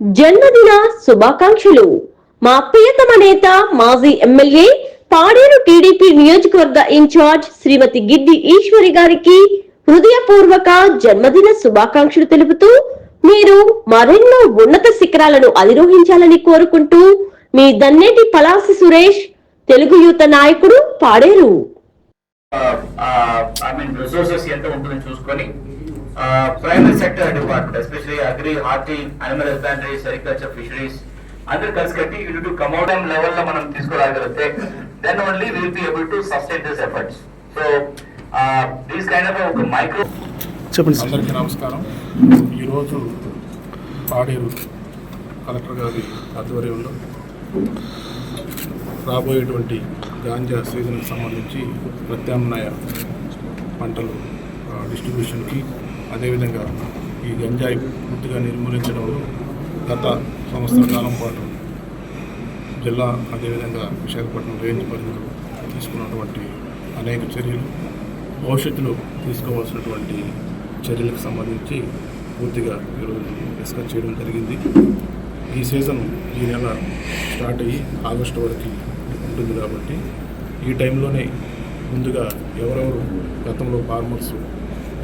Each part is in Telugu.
జన్మదిన శుభాకాంక్షలు. మా ప్రియతమ నేత మాజీ ఎమ్మెల్యే పాడేరు టీడీపీ నియోజకవర్గ ఇన్ఛార్జ్ శ్రీమతి గిడ్డి ఈశ్వరి గారికి హృదయపూర్వక జన్మదిన శుభాకాంక్షలు తెలుపుతూ మీరు మరెన్నో ఉన్నత శిఖరాలను అధిరోహించాలని కోరుకుంటూ మీ దన్నేటి పలాసి సురేష్ తెలుగు యువత నాయకుడు పాడేరు. ఐ మీన్ రిసోర్సెస్ ఎంత ఉంటుందో చూసుకొని primary sector department especially agri horti animal husbandry sericulture fisheries అందరూ కలిసి కట్టి ఇటు టు కమౌడమ్ లెవెల్లో మనం తీసుకురాగలిగితే then only will be able to sustain this efforts so these kind of ఒక మైక్రో చెప్పండి సార్ అందరికీ నమస్కారం. ఈరోజు పాడేరు కలెక్టర్ గారి ఆధ్వర్యంలో రాబోయేటువంటి గాంజా సీజన్కి సంబంధించి ప్రత్యామ్నాయ పంటలు డిస్ట్రిబ్యూషన్కి అదేవిధంగా ఈ గంజాయి పూర్తిగా నిర్మూలించడంలో గత సంవత్సర కాలం పాటు జిల్లా అదేవిధంగా విశాఖపట్నం రేంజ్ పరిధిలో తీసుకున్నటువంటి అనేక చర్యలు భవిష్యత్తులో తీసుకోవాల్సినటువంటి చర్యలకు సంబంధించి పూర్తిగా ఈరోజు డిస్కస్ చేయడం జరిగింది. ఈ సీజన్ ఈ నెల స్టార్ట్ అయ్యి ఆగస్టు వరకు ఉంటుంది కాబట్టి ఈ టైంలోనే ముందుగా ఎవరెవరు గతంలో ఫార్మర్స్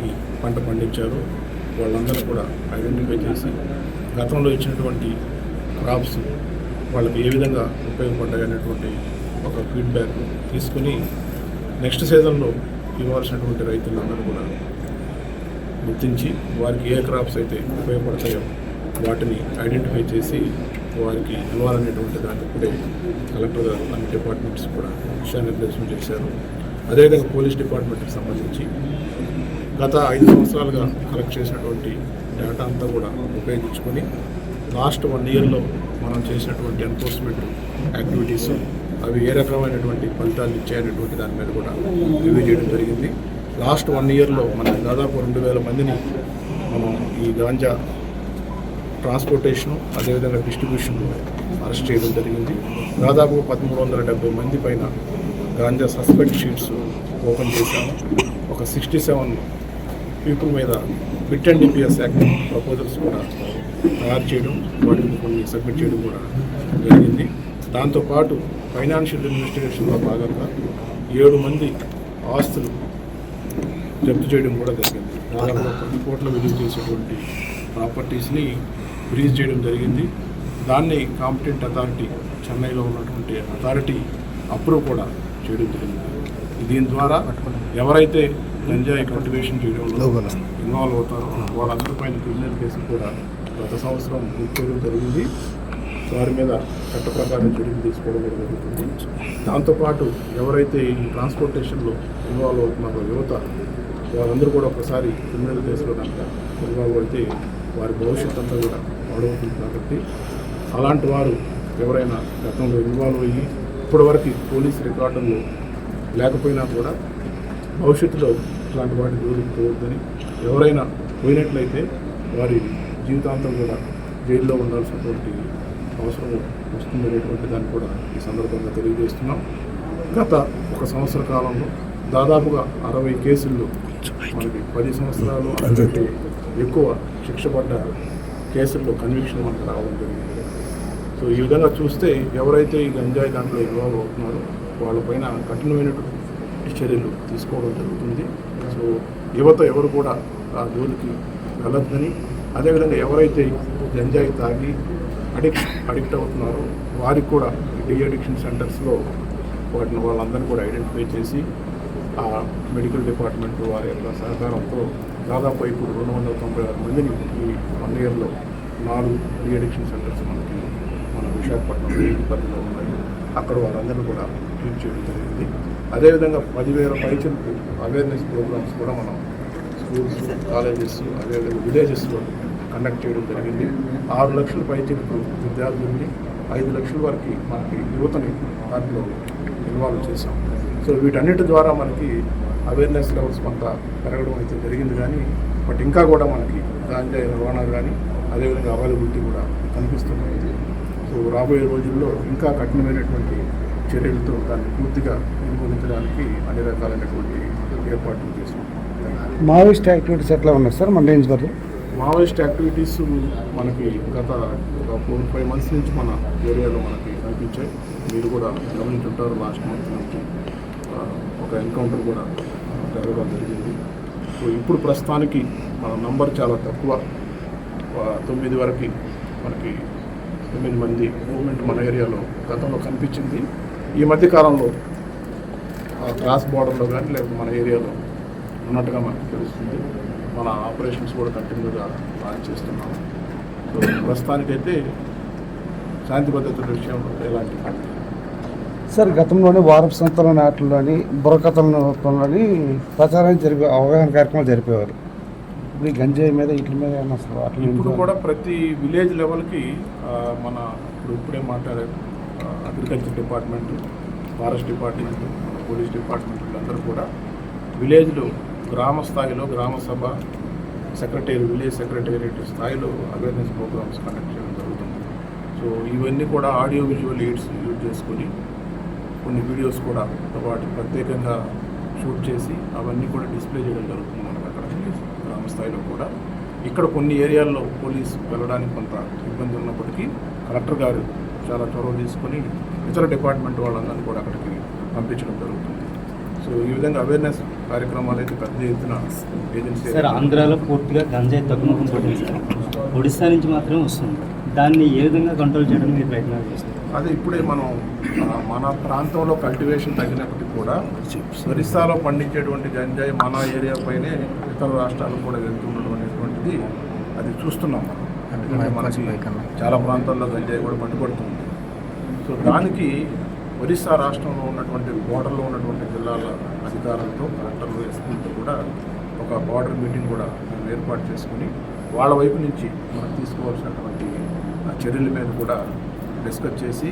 ఈ పంట పండించారో. వాళ్ళందరూ కూడా ఐడెంటిఫై చేసి గతంలో ఇచ్చినటువంటి క్రాప్స్ వాళ్ళకి ఏ విధంగా ఉపయోగపడ్డాయి అనేటువంటి ఒక ఫీడ్బ్యాక్ తీసుకుని నెక్స్ట్ సీజన్లో ఇవ్వాల్సినటువంటి రైతులందరూ కూడా గుర్తించి వారికి ఏ క్రాప్స్ అయితే ఉపయోగపడతాయో వాటిని ఐడెంటిఫై చేసి వారికి ఇవ్వాలనేటువంటి దాన్ని ఇప్పుడే కలెక్టర్ గారు అన్ని డిపార్ట్మెంట్స్ కూడా దిశానిర్దేశం చేశారు. అదేవిధంగా పోలీస్ డిపార్ట్మెంట్కి సంబంధించి గత ఐదు సంవత్సరాలుగా కలెక్ట్ చేసినటువంటి డేటా అంతా కూడా ఉపయోగించుకొని లాస్ట్ వన్ ఇయర్లో మనం చేసినటువంటి ఎన్ఫోర్స్మెంట్ యాక్టివిటీస్ అవి ఏ రకమైనటువంటి ఫలితాలు ఇచ్చాయనేటువంటి దాని మీద కూడా రివ్యూ చేయడం జరిగింది. లాస్ట్ వన్ ఇయర్లో మనం దాదాపు రెండు వేల మందిని మనం ఈ గాంజా ట్రాన్స్పోర్టేషను అదేవిధంగా డిస్ట్రిబ్యూషన్ అరెస్ట్ చేయడం జరిగింది. దాదాపు పదమూడు వందల డెబ్బై మంది పైన గాంజా సస్పెక్ట్ షీట్స్ ఓపెన్ చేశాము. ఒక సిక్స్టీ సెవెన్ పీపుల్ మీద fit and DPS act proposals కూడా తయారు చేయడం వాటిని కొన్ని సబ్మిట్ చేయడం కూడా జరిగింది. దాంతోపాటు ఫైనాన్షియల్ ఇన్వెస్టిగేషన్లో భాగంగా ఏడు మంది ఆస్తులు జప్తు చేయడం కూడా జరిగింది. దాదాపు పది కోట్ల విలువ చేసేటువంటి ప్రాపర్టీస్ని ఫ్రీజ్ చేయడం జరిగింది. దాన్ని కాంపిటెంట్ అథారిటీ చెన్నైలో ఉన్నటువంటి అథారిటీ అప్రూవ్ కూడా చేయడం జరిగింది. దీని ద్వారా ఎవరైతే గంజాయి కల్టివేషన్ చేయడంలో ఇన్వాల్వ్ అవుతారో. వాళ్ళందరిపైన క్రిమినల్ కేసులు కూడా గత సంవత్సరం చేయడం జరిగింది. వారి మీద చట్ట ప్రకారం చర్యలు తీసుకోవడం కూడా జరుగుతుంది. దాంతోపాటు ఎవరైతే ఈ ట్రాన్స్పోర్టేషన్లో ఇన్వాల్వ్ అవుతున్నారో యువత వారందరూ కూడా ఒకసారి క్రిమినల్ కేసులో కనుక ఇన్వాల్వ్ అయితే వారి భవిష్యత్తు అంతా కూడా పాడవుతుంది కాబట్టి అలాంటి వారు ఎవరైనా గతంలో ఇన్వాల్వ్ అయ్యి ఇప్పటివరకు పోలీస్ రికార్డుల్లో లేకపోయినా కూడా భవిష్యత్తులో ఇట్లాంటి వాటి జోలికి పోవద్దని ఎవరైనా పోయినట్లయితే వారి జీవితాంతం కూడా జైల్లో ఉండాల్సినటువంటి అవసరం వస్తుందనేటువంటి దాన్ని కూడా ఈ సందర్భంగా తెలియజేస్తున్నాం. గత ఒక సంవత్సర కాలంలో దాదాపుగా అరవై కేసుల్లో మనకి పది సంవత్సరాలు అంతకంటే ఎక్కువ శిక్ష పడ్డ కేసుల్లో కన్విక్షన్ మనకు రావడం జరిగింది. సో ఈ విధంగా చూస్తే ఎవరైతే ఈ గంజాయి దాంట్లో ఇన్వాల్వ్ అవుతున్నారో వాళ్ళపైన కఠినమైనటువంటి చర్యలు తీసుకోవడం జరుగుతుంది. సో యువత ఎవరు కూడా ఆ జోలికి వెళ్ళొద్దని అదేవిధంగా ఎవరైతే గంజాయి తాగి అడిక్షన్ అడిక్ట్ అవుతున్నారో వారికి కూడా డి అడిక్షన్ సెంటర్స్లో వాటిని వాళ్ళందరినీ కూడా ఐడెంటిఫై చేసి ఆ మెడికల్ డిపార్ట్మెంట్ వారి యొక్క సహకారంతో దాదాపు ఇప్పుడు రెండు వందల తొంభై ఆరు మందిని ఈ వన్ ఇయర్లో నాలుగు డి అడిక్షన్ సెంటర్స్ మనకి మన విశాఖపట్నం పరిధిలో ఉన్నాయి. అక్కడ వారందరినీ కూడా ట్రీట్ చేయడం జరిగింది. అదేవిధంగా పదివేల పైచలకు అవేర్నెస్ ప్రోగ్రామ్స్ కూడా మనం స్కూల్స్ కాలేజెస్ అదేవిధంగా విలేజెస్లో కండక్ట్ చేయడం జరిగింది. ఆరు లక్షల పైచలకు విద్యార్థుల్ని ఐదు లక్షల వరకు మనకి యువతని దాంట్లో ఇన్వాల్వ్ చేశాం. సో వీటన్నిటి ద్వారా మనకి అవేర్నెస్ లెవెల్స్ కొంత పెరగడం అయితే జరిగింది కానీ బట్ ఇంకా కూడా మనకి దాంట్లో రవాణా కానీ అదేవిధంగా అవైలబిలిటీ కూడా కనిపిస్తుంది సో రాబోయే రోజుల్లో ఇంకా కఠినమైనటువంటి చర్యలతో దాన్ని పూర్తిగా నిర్మూలించడానికి అన్ని రకాలైనటువంటి ఏర్పాట్లు చేసుకుంటాం మావోయిస్ట్ యాక్టివిటీస్ ఎట్లా ఉన్నాయి సార్? మన రేంజ్ వరకు మావోయిస్ట్ యాక్టివిటీస్ మనకి గత ఒక ఫోర్ ఫైవ్ మంత్స్ నుంచి మన ఏరియాలో మనకి కనిపించాయి. మీరు కూడా గమనించుంటారు లాస్ట్ మంత్ నుంచి ఒక ఎన్కౌంటర్ కూడా జరగడం జరిగింది. సో ఇప్పుడు ప్రస్తుతానికి మన నంబర్ చాలా తక్కువ. తొమ్మిది వరకు మనకి తొమ్మిది మంది మూవ్మెంట్ మన ఏరియాలో గతంలో కనిపించింది. ఈ మధ్య కాలంలో ఆ, క్రాస్ బార్డర్లో కానీ లేకపోతే మన ఏరియాలో ఉన్నట్టుగా మనకు తెలుస్తుంది. మన ఆపరేషన్స్ కూడా కంటిన్యూగా లాంచ్ చేస్తున్నాము సో ప్రస్తుతానికైతే శాంతి భద్రతల విషయంలో ఎలాంటి. సార్ గతంలోనే వారపు సంతల నాట్లలోని బుర్రకథలలోని ప్రచారం జరిపే అవగాహన కార్యక్రమాలు జరిపేవారు. ఇప్పుడు ఈ గంజాయి మీద వీటి మీద అసలు ఇప్పుడు కూడా ప్రతి విలేజ్ లెవెల్కి మన ఇప్పుడు ఇప్పుడే మాట్లాడే agriculture department forest department police department అందరూ కూడా విలేజ్లో గ్రామ స్థాయిలో గ్రామ సభ సెక్రటరీ విలేజ్ సెక్రటేరియట్ స్థాయిలో అవేర్నెస్ ప్రోగ్రామ్స్ కండక్ట్ చేయడం జరుగుతుంది. సో ఇవన్నీ కూడా ఆడియో విజువల్ ఎయిడ్స్ యూజ్ చేసుకొని కొన్ని వీడియోస్ కూడా వాటి ప్రత్యేకంగా షూట్ చేసి అవన్నీ కూడా డిస్ప్లే చేయడం జరుగుతుంది మనకు అక్కడ గ్రామ స్థాయిలో కూడా. ఇక్కడ కొన్ని ఏరియాల్లో పోలీస్ వెళ్ళడానికి కొంత ఇబ్బంది ఉన్నప్పటికీ కలెక్టర్ గారు చాలా చొరవ తీసుకొని ఇతర డిపార్ట్మెంట్ వాళ్ళందరినీ కూడా అక్కడికి పంపించడం జరుగుతుంది. సో ఈ విధంగా అవేర్నెస్ కార్యక్రమాలు అయితే పెద్ద ఎత్తున ఏజెన్సీ సార్ ఆంధ్రాలో పూర్తిగా గంజాయి తగ్గుముఖం సార్. ఒడిశా నుంచి మాత్రమే వస్తుంది. దాన్ని ఏ విధంగా కంట్రోల్ చేయడానికి మీరు ప్రయత్నాలు చేస్తారు అదే ఇప్పుడే మనం మన ప్రాంతంలో కల్టివేషన్ తగ్గినప్పటికీ కూడా ఒరిస్సాలో పండించేటువంటి గంజాయి మన ఏరియా పైనే ఇతర రాష్ట్రాలకు కూడా వెళ్తుండడం అనేటువంటిది అది చూస్తున్నాం మనం. మనకి చాలా ప్రాంతాల్లో గంజాయి కూడా పట్టుబడుతుంది సో దానికి ఒరిస్సా రాష్ట్రంలో ఉన్నటువంటి బోర్డర్లో ఉన్నటువంటి జిల్లాల అధికారులతో కలెక్టర్లు ఎస్పీలతో కూడా ఒక బార్డర్ మీటింగ్ కూడా మేము ఏర్పాటు చేసుకుని వాళ్ళ వైపు నుంచి మనం తీసుకోవాల్సినటువంటి ఆ చర్యల మీద కూడా డిస్కస్ చేసి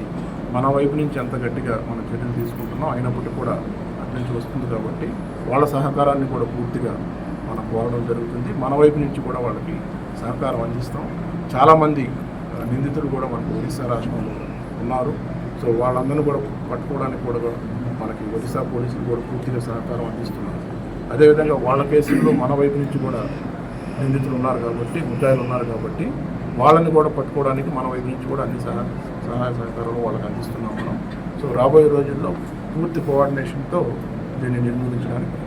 మన వైపు నుంచి ఎంత గట్టిగా మనం చర్యలు తీసుకుంటున్నాం. అయినప్పటికీ కూడా అటు నుంచి వస్తుంది కాబట్టి వాళ్ళ సహకారాన్ని కూడా పూర్తిగా మనం కోరడం జరుగుతుంది. మన వైపు నుంచి కూడా వాళ్ళకి సహకారం అందిస్తాం. చాలామంది నిందితులు కూడా మనకు ఒరిస్సా రాష్ట్రంలో ఉన్నారు. సో వాళ్ళందరినీ కూడా పట్టుకోవడానికి కూడా మనకి ఒరిస్సా పోలీసులు కూడా పూర్తిగా సహకారం అందిస్తున్నారు. అదేవిధంగా వాళ్ళ కేసుల్లో మన వైపు నుంచి కూడా నిందితులు ఉన్నారు కాబట్టి ముద్దాయిలు ఉన్నారు కాబట్టి వాళ్ళని కూడా పట్టుకోవడానికి మన వైపు నుంచి కూడా అన్ని సహా సహాయ సహకారాలు వాళ్ళకి అందిస్తున్నాం మనం. సో రాబోయే రోజుల్లో పూర్తి కోఆర్డినేషన్తో దీన్ని నిర్మూలించడానికి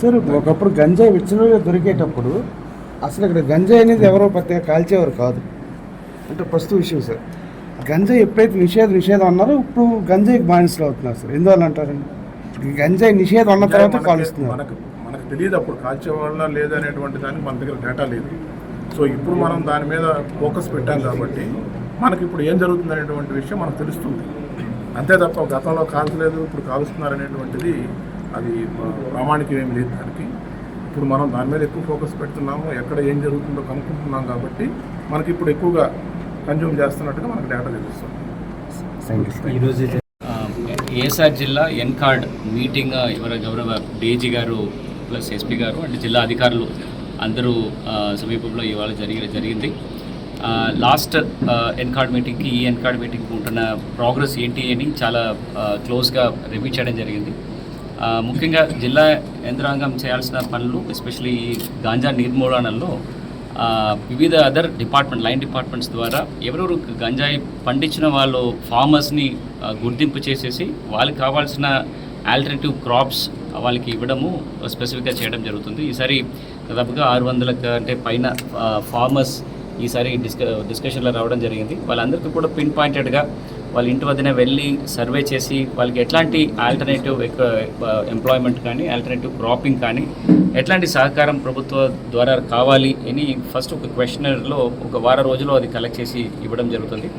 సార్ ఒకప్పుడు గంజాయి విచ్చలవిడిగా దొరికేటప్పుడు అసలు ఇక్కడ గంజాయి అనేది ఎవరో పెద్దగా కాల్చేవారు కాదు. అంటే ప్రస్తుత విషయం సార్. గంజాయి ఎప్పుడైతే నిషేధం నిషేధం అన్నారో ఇప్పుడు గంజాయికి బానిసలు అవుతున్నారు సార్. ఎందువల్ల అంటారండి ఈ గంజాయి నిషేధం అన్న తర్వాత కాలుస్తున్నారు. మనకు మనకు తెలియదు అప్పుడు కాల్చేవాళ్ళ లేదనేటువంటి దానికి మన దగ్గర డేటా లేదు. సో ఇప్పుడు మనం దాని మీద ఫోకస్ పెట్టాం కాబట్టి మనకి ఇప్పుడు ఏం జరుగుతుంది అనేటువంటి విషయం మనకు తెలుస్తుంది. అంతే తప్ప గతంలో కాల్చలేదు ఇప్పుడు కాలుస్తున్నారు అనేటువంటిది అది ప్రామాణికం ఏమి లేదు దానికి. ఇప్పుడు మనం దాని మీద ఎక్కువ ఫోకస్ పెడుతున్నాము ఎక్కడ ఏం జరుగుతుందో కనుక్కుంటున్నాం కాబట్టి మనకి ఇప్పుడు ఎక్కువగా కన్జ్యూమ్ చేస్తున్నట్టుగా మనకు డేటా తెలుస్తుంది. ఈరోజు ఏసార్ జిల్లా ఎన్కార్డ్ మీటింగ్ ఎవర గౌరవ డీజీ గారు ప్లస్ ఎస్పీ గారు అండ్ జిల్లా అధికారులు అందరూ సమీపంలో ఇవాళ జరిగి జరిగింది. ఆ, లాస్ట్ ఎన్కార్డ్ మీటింగ్కి ఈ ఎన్కార్డ్ మీటింగ్కి ఉంటున్న ప్రోగ్రెస్ ఏంటి అని చాలా క్లోజ్గా రివ్యూ చేయడం జరిగింది. ఆ, ముఖ్యంగా జిల్లా యంత్రాంగం చేయాల్సిన పనులు ఎస్పెషలీ ఈ గాంజా నిర్మూలనలో వివిధ అదర్ డిపార్ట్మెంట్ లైన్ డిపార్ట్మెంట్స్ ద్వారా ఎవరెవరు గంజాయి పండించిన వాళ్ళు ఫార్మర్స్ని గుర్తింపు చేసేసి వాళ్ళకి కావాల్సిన ఆల్టర్నేటివ్ క్రాప్స్ వాళ్ళకి ఇవ్వడము స్పెసిఫిక్గా చేయడం జరుగుతుంది. ఈసారి దాదాపుగా ఆరు వందల కంటే పైన ఫార్మర్స్ ఈసారి డిస్క డిస్కషన్లో రావడం జరిగింది. వాళ్ళందరికీ కూడా పిన్ పాయింటెడ్గా వాళ్ళ ఇంటి వద్దనే వెళ్ళి సర్వే చేసి వాళ్ళకి ఎట్లాంటి ఆల్టర్నేటివ్ ఎంప్లాయ్మెంట్ కానీ ఆల్టర్నేటివ్ క్రాపింగ్ కానీ ఎట్లాంటి సహకారం ప్రభుత్వ ద్వారా కావాలి అని ఫస్ట్ ఒక క్వశ్చనర్లో ఒక వారం రోజుల్లో అది కలెక్ట్ చేసి ఇవ్వడం జరుగుతుంది.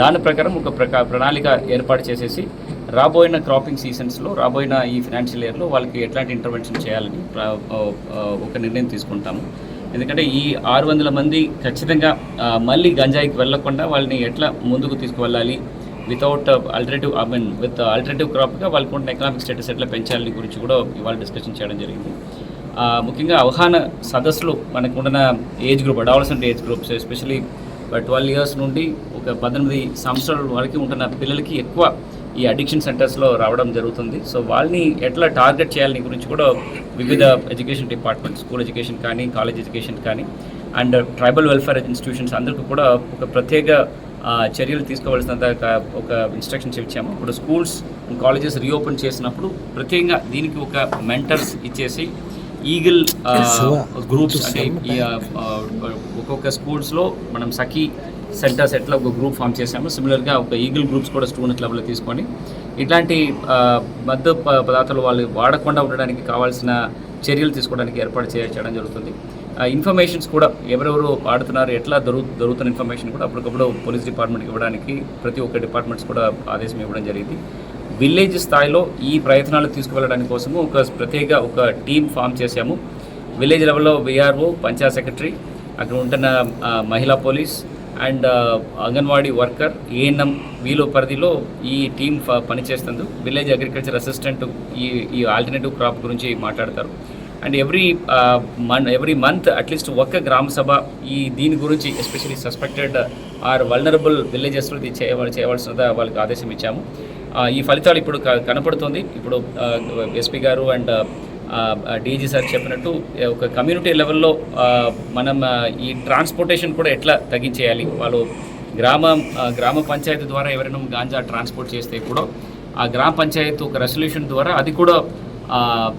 దాని ప్రకారం ఒక ప్రకా ప్రణాళిక ఏర్పాటు చేసేసి రాబోయిన క్రాపింగ్ సీజన్స్లో రాబోయిన ఈ ఫినాన్షియల్ ఇయర్లో వాళ్ళకి ఎట్లాంటి ఇంటర్వెన్షన్ చేయాలని ఒక నిర్ణయం తీసుకుంటాము. ఎందుకంటే ఈ ఆరు వందల మంది ఖచ్చితంగా మళ్ళీ గంజాయికి వెళ్ళకుండా వాళ్ళని ఎట్లా ముందుకు తీసుకువెళ్ళాలి without alternative I mean with alternative క్రాప్గా వాళ్ళకు ఉన్న ఎకనామిక్ స్టేటస్ ఎట్లా పెంచాలని గురించి కూడా ఇవాళ డిస్కషన్ చేయడం జరిగింది. ముఖ్యంగా అవగాహన సదస్సులు మనకు ఉన్న age group adolescent age groups especially twelve years నుండి ఒక పద్దెనిమిది సంవత్సరాల వరకు ఉంటున్న పిల్లలకి ఎక్కువ ఈ అడిక్షన్ సెంటర్స్లో రావడం జరుగుతుంది. సో వాళ్ళని ఎట్లా టార్గెట్ చేయాలని గురించి కూడా వివిధ ఎడ్యుకేషన్ డిపార్ట్మెంట్ స్కూల్ ఎడ్యుకేషన్ కానీ కాలేజ్ ఎడ్యుకేషన్ కానీ అండ్ ట్రైబల్ వెల్ఫేర్ ఇన్స్టిట్యూషన్స్ అందరికీ కూడా ఒక ప్రత్యేక చర్యలు తీసుకోవాల్సినంత ఒక- ఇన్స్ట్రక్షన్స్ ఇచ్చాము ఇప్పుడు స్కూల్స్ కాలేజెస్ రీఓపెన్ చేసినప్పుడు ప్రత్యేకంగా దీనికి ఒక మెంటర్స్ ఇచ్చేసి ఈగిల్ గ్రూప్స్ అంటే ఒక్కొక్క స్కూల్స్లో మనం సఖీ సెంటర్స్ ఎట్లా ఒక గ్రూప్ ఫామ్ చేసాము సిమిలర్గా ఒక ఈగిల్ గ్రూప్స్ కూడా స్టూడెంట్ లెవెల్లో తీసుకొని ఇట్లాంటి ఆ, మద్దు ప- పదార్థాలు వాళ్ళు వాడకుండా ఉండడానికి కావాల్సిన చర్యలు తీసుకోవడానికి ఏర్పాటు చేయడం జరుగుతుంది. ఇన్ఫర్మేషన్స్ కూడా ఎవరెవరు ఆడుతున్నారు ఎట్లా దొరు దొరుకుతున్న ఇన్ఫర్మేషన్ కూడా అప్పటికప్పుడు పోలీస్ డిపార్ట్మెంట్కి ఇవ్వడానికి ప్రతి ఒక్క డిపార్ట్మెంట్స్ కూడా ఆదేశం ఇవ్వడం జరిగింది. విలేజ్ స్థాయిలో ఈ ప్రయత్నాలు తీసుకువెళ్ళడానికి కోసము ఒక ప్రత్యేక ఒక టీం ఫామ్ చేశాము. విలేజ్ లెవెల్లో విఆర్ఓ పంచాయత్ సెక్రటరీ అక్కడ ఉంటున్న మహిళా police and anganwadi worker ANM వీలో పరిధిలో ఈ టీం పనిచేస్తుంది. విలేజ్ అగ్రికల్చర్ అసిస్టెంట్ ఈ ఈ ఆల్టర్నేటివ్ క్రాప్ గురించి మాట్లాడతారు. And every mon every month at least ఒక్క గ్రామ సభ ఈ దీని గురించి ఎస్పెషల్లీ సస్పెక్టెడ్ ఆర్ వల్నరబుల్ విలేజెస్లో ఇది చేయవల చేయవలసిన వాళ్ళకి ఆదేశం ఇచ్చాము. Uh, ఈ ఫలితాలు ఇప్పుడు కనపడుతుంది. ఇప్పుడు uh, ఎస్పీ గారు అండ్ uh, డీజీ సార్ చెప్పినట్టు ఒక కమ్యూనిటీ లెవెల్లో మనం ఈ ట్రాన్స్పోర్టేషన్ కూడా ఎట్లా తగ్గించేయాలి? వాళ్ళు గ్రామ గ్రామ పంచాయతీ ద్వారా ఎవరైనా గాంజా ట్రాన్స్పోర్ట్ చేస్తే కూడా ఆ గ్రామ పంచాయతీ ఒక రెసల్యూషన్ ద్వారా అది కూడా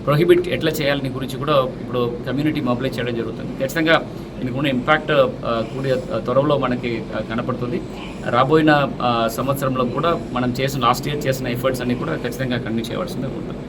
ప్రొహిబిట్ ఎట్లా చేయాలని గురించి కూడా ఇప్పుడు కమ్యూనిటీ మొబిలైజ్ చేయడం జరుగుతుంది. ఖచ్చితంగా దీనికి ఇంపాక్ట్ కూడి త్వరలో మనకి కనపడుతుంది. రాబోయిన సంవత్సరంలో కూడా మనం చేసిన లాస్ట్ ఇయర్ చేసిన ఎఫర్ట్స్ అన్ని కూడా ఖచ్చితంగా కంటిన్యూ చేయవలసిందే ఉంటుంది